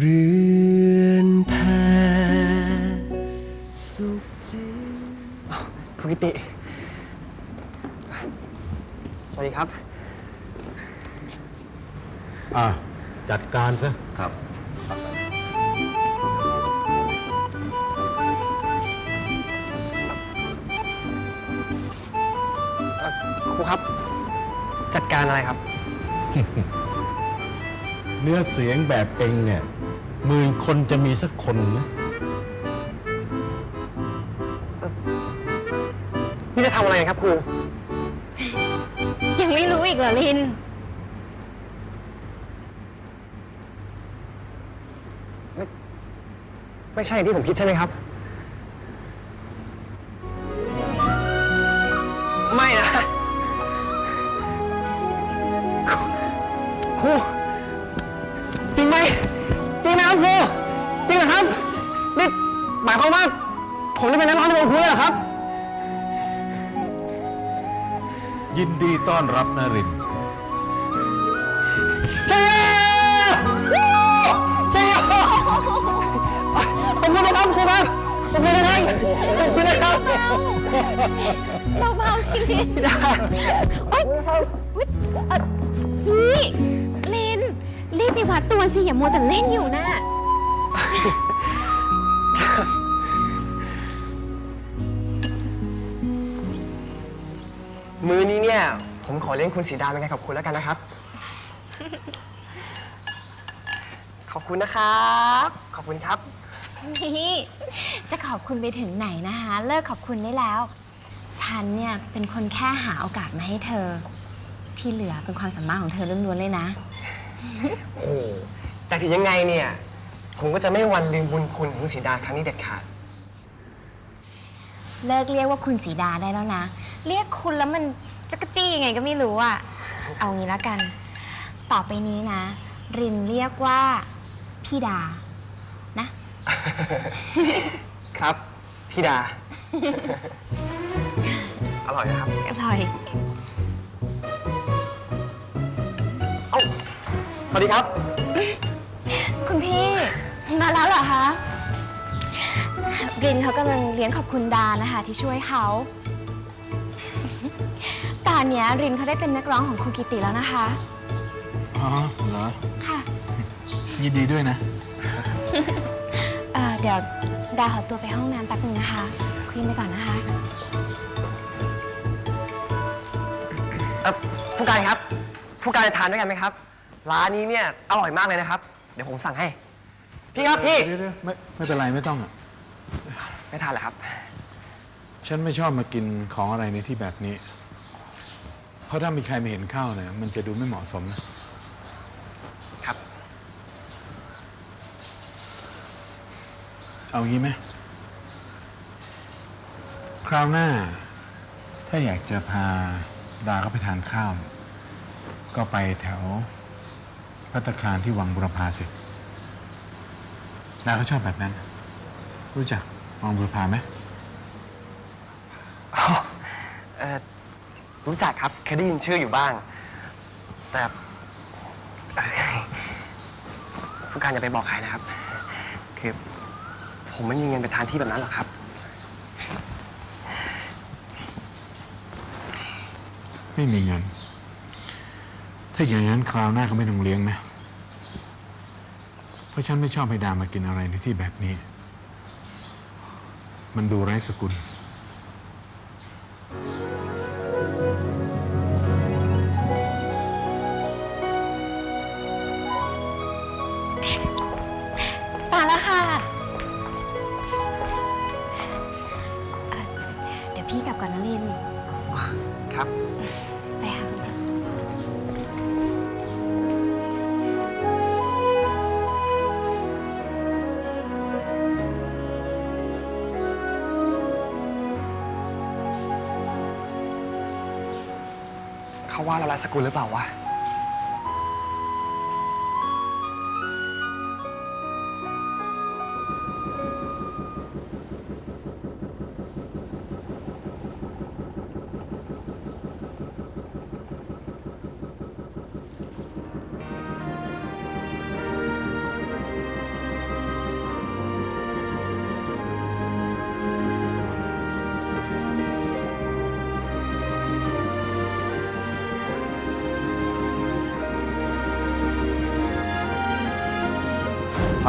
เรือนแพสุขจริงภูกิติ สวัสดีครับ อะจัดการซะ ครับ ครูครับ จัดการอะไรครับ เนื้อเสียงแบบเองเนี่ย หมื่นคนจะมีสักคนนะนี่จะทำอะไรครับครู ยังไม่รู้อีกเหรอลิน ไม่ใช่อย่างที่ผมคิดใช่ไหมครับ ไม่นะ ต้อนรับนรินเซียเซียขอบคุณนะครับครูครับขอบคุณนะครับขอบคุณนะครับเบาๆสิลินโอ๊ยอุ๊ยเอ่อนี่ลินรีบไปวัดตัวสิ อย่ามัวแต่เล่นอยู่นะ มือนี้เนี่ย ผมขอเล่นคุณสีดาเป็นไงขอบคุณแล้วกันนะครับ ขอบคุณนะครับ ขอบคุณครับ นี่จะขอบคุณไปถึงไหนนะคะ เลิกขอบคุณได้แล้ว ฉันเนี่ยเป็นคนแค่หาโอกาสมาให้เธอ ที่เหลือเป็นความสามารถของเธอล้วนๆเลยนะ โอ้โหแต่ถึงยังไงเนี่ย ผมก็จะไม่วันลืมบุญคุณของคุณสีดาครั้งนี้เด็ดขาด เลิกเรียกว่าคุณสีดาได้แล้วนะ เรียกคุณแล้วมัน จะกระจี้ยังไงก็ไม่รู้อะเอางี้แล้วกัน ต่อไปนี้นะ รินเรียกว่าพี่ดา นะ ครับ พี่ดา อร่อยนะครับ อร่อย เอ้า สวัสดีครับ คุณพี่ มาแล้วเหรอคะ รินเขากำลังเลี้ยงขอบคุณดานะคะ ที่ช่วยเขา ตอนเนี้ยรินเขาได้เป็นนักร้องของครูกิติแล้วนะคะ อ๋อเหรอ ค่ะ ยินดีด้วยนะ เอ่อเดี๋ยวดาขอตัวไปห้องน้ำแป๊บนึงนะคะ คุยกันไปก่อนนะคะ เอ่อผู้การครับ ผู้การจะทานด้วยกันไหมครับ ร้านนี้เนี่ยอร่อยมากเลยนะครับ เดี๋ยวผมสั่งให้ พี่ครับพี่ เดี๋ยวๆไม่ไม่เป็นไรไม่ต้องอะ ไม่ทานเหรอครับ ฉันไม่ชอบมากินของอะไรในที่แบบนี้ เพราะถ้ามีใครมาเห็นเข้าเนี่ยมันจะดูไม่เหมาะสมนะ ครับ เอางี้ไหมคราวหน้า ถ้าอยากจะพาดาเขาไปทานข้าว ก็ไปแถวพัตตาคารที่วังบุรพาสิดาเขาชอบแบบนั้น รู้จักวังบุรพาไหมอ๋อเอ่อ รู้จักครับเคยได้ยินชื่ออยู่บ้าง แต่เอ่อผู้การอย่าไปบอกใครนะครับ คือผมไม่มีเงินไปทานที่แบบนั้นหรอกครับ ไม่มีเงิน ถ้าอย่างนั้นคราวหน้าก็ไม่ต้องเลี้ยงนะ เพราะฉันไม่ชอบให้ดามากินอะไรในที่แบบนี้ มันดูไร้สกุล ว่าเราลายสกุลหรือเปล่าวะ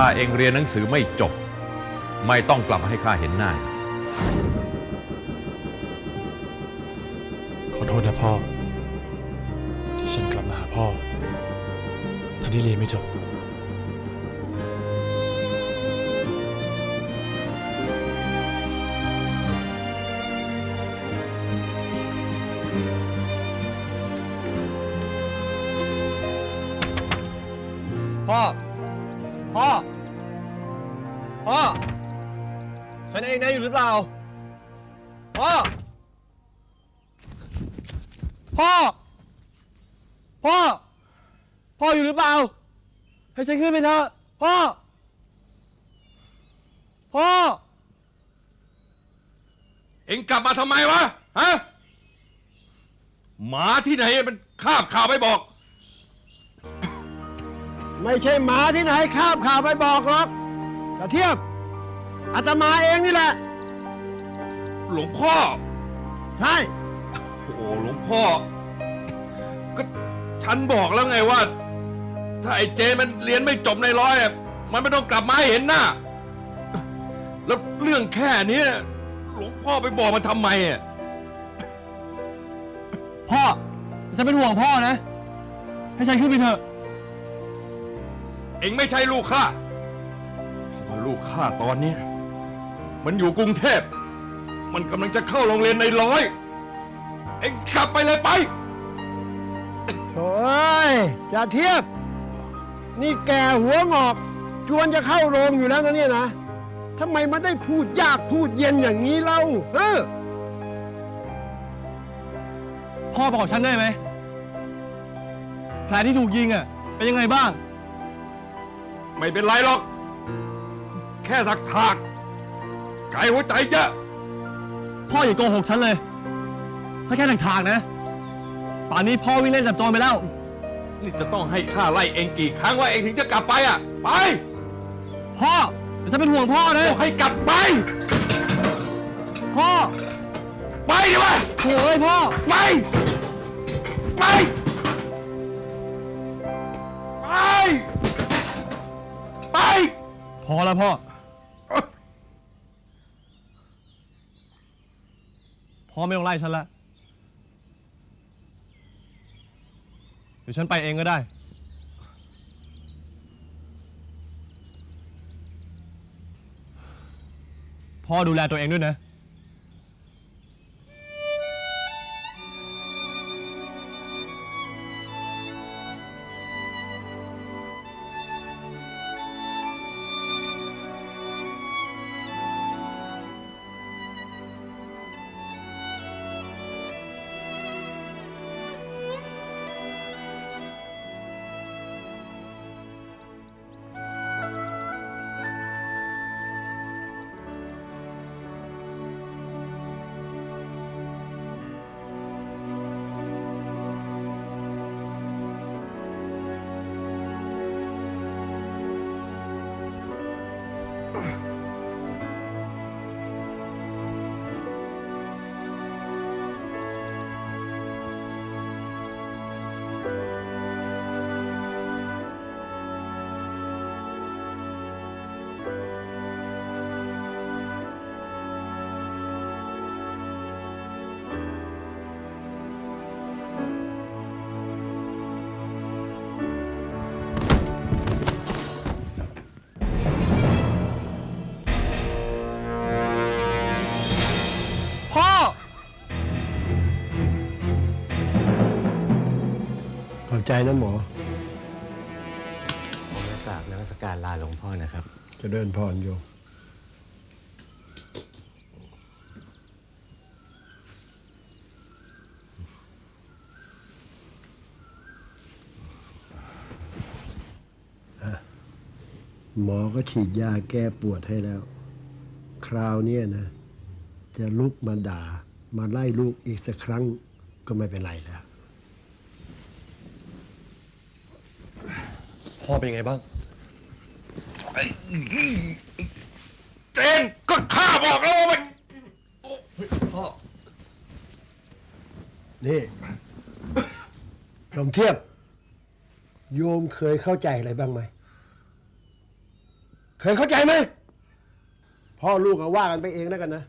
ถ้าเองเรียนหนังสือไม่จบ ไม่ต้องกลับมาให้ข้าเห็นหน้า ขอโทษนะพ่อ ที่ฉันกลับมาหาพ่อท่านที่เรียนไม่จบ พ่อ พ่อ ฉันเองนะอยู่หรือเปล่า พ่อ พ่อ พ่อ พ่ออยู่หรือเปล่า ให้ฉันขึ้นไปเถอะ พ่อ พ่อ เอ็งกลับมาทำไมวะ ฮะ หมาที่ไหนมันคาบข่าวไปบอก ไม่ใช่หมาที่ไหนข้ามข่าวไปบอกหรอกแต่เทียบอาตมาเองนี่แหละ หลวงพ่อ ใช่ โอ้โหหลวงพ่อ ก็ฉันบอกแล้วไงว่า ถ้าไอ้เจนมันเรียนไม่จบในร้อยอะมันไม่ต้องกลับมาให้เห็นหน้า แล้วเรื่องแค่เนี้ยหลวงพ่อไปบอกมันทำไมอะ พ่อฉันเป็นห่วงพ่อนะ ให้ฉันขึ้นไปเถอะ เองไม่ใช่ลูกข้าเพราะว่าลูกข้าตอนเนี้ยมันอยู่กรุงเทพ มันกำลังจะเข้าโรงเรียนในร้อย เองกลับไปเลยไป โอ้ยจะเทียบ นี่แกหัวงอก จวนจะเข้าโรงอยู่แล้วนะเนี่ยนะทำไมมันได้พูดยากพูดเย็นอย่างนี้เล่าเออพ่อบอกฉันได้ไหมแผลที่ถูกยิงอะ เป็นยังไงบ้าง ไม่เป็นไรหรอก แค่ถักถากไกลหัวใจเยอะพ่ออย่าโกหกฉันเลย ถ้าแค่ถากๆนะ ป่านนี้พ่อวิ่งเล่นจับโจรไปแล้ว นี่จะต้องให้ข้าไล่เองกี่ครั้งว่าเองถึงจะกลับไปอะ ไปพ่อเดี๋ยวฉันเป็นห่วงพ่อนะบอกให้กลับไป พ่อไปดิวะโถ่เอ้ยพ่อ ไป ไปไป อแล้วพ่อ พ่อไม่ต้องไล่ฉันละเดี๋ยวฉันไปเองก็ได้ พ่อดูแลตัวเองด้วยนะ ใจนะหมอผมจะกราบนมัสการลาหลวงพ่อนะครับ จะเดินพรโยมอะหมอก็ฉีดยาแก้ปวดให้แล้ว คราวเนี้ยนะ จะลุกมาด่า มาไล่ลูกอีกสักครั้งก็ไม่เป็นไรแล้ว พ่อเป็นยังไงบ้าง เจนก็ข้าบอกแล้วว่ามันพ่อ นี่โยมเทียบ โยมเคยเข้าใจอะไรบ้างไหม เคยเข้าใจไหม พ่อลูกก็ว่ากันไปเองแล้วกันนะ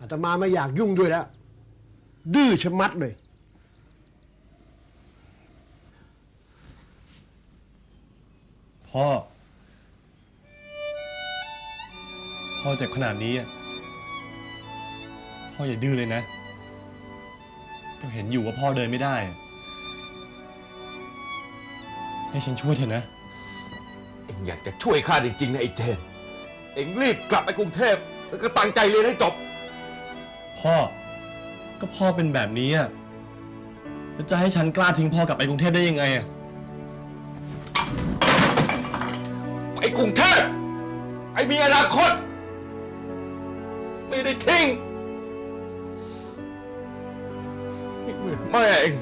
อาตมาไม่อยากยุ่งด้วยแล้ว ดื้อชะมัดเลย พ่อ พ่อเจ็บขนาดนี้อะพ่ออย่าดื้อเลยนะ ก็เห็นอยู่ว่าพ่อเดินไม่ได้อะให้ฉันช่วยเถอะนะ เอ็งอยากจะช่วยข้าจริงๆนะไอ้เจน เอ็งรีบกลับไปกรุงเทพแล้วก็ตั้งใจเรียนให้จบ พ่อ ก็พ่อเป็นแบบนี้อะแล้วจะให้ฉันกล้าทิ้งพ่อกลับไปกรุงเทพได้ยังไงอะ กรุงเทพไอ้มีอนาคต ไม่ได้ทิ้งไม่เหมือนแม่เอง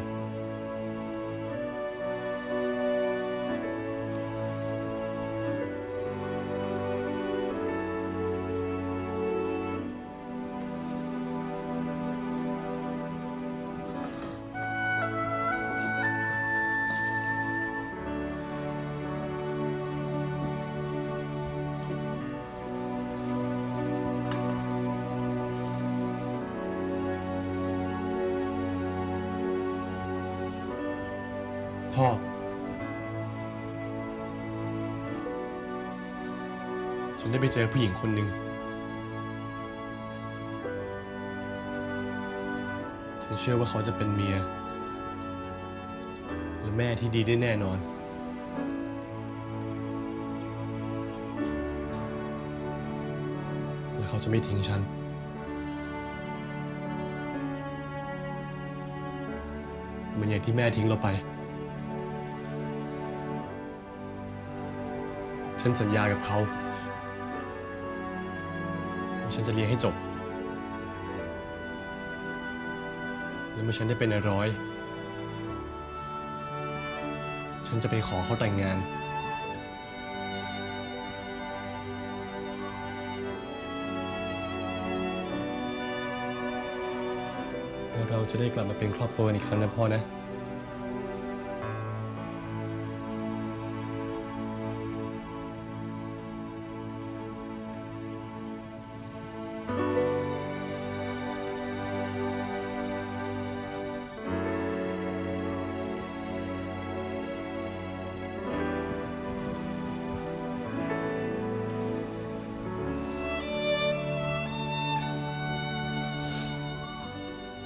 ฉันได้ไปเจอผู้หญิงคนหนึ่งฉันเชื่อว่าเขาจะเป็นเมีย และแม่ที่ดีได้แน่นอน และเขาจะไม่ทิ้งฉันเหมือนอย่างที่แม่ทิ้งเราไป ฉันสัญญากับเขาว่า ฉันจะเรียนให้จบ แล้วเมื่อฉันได้เป็นนายร้อย ฉันจะไปขอเขาแต่งงาน แล้วเราจะได้กลับมาเป็นครอบครัวกันอีกครั้งนะพ่อนะ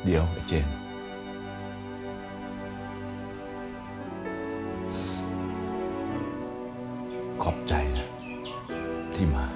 เดียวไอ้เจน ขอบใจนะที่มา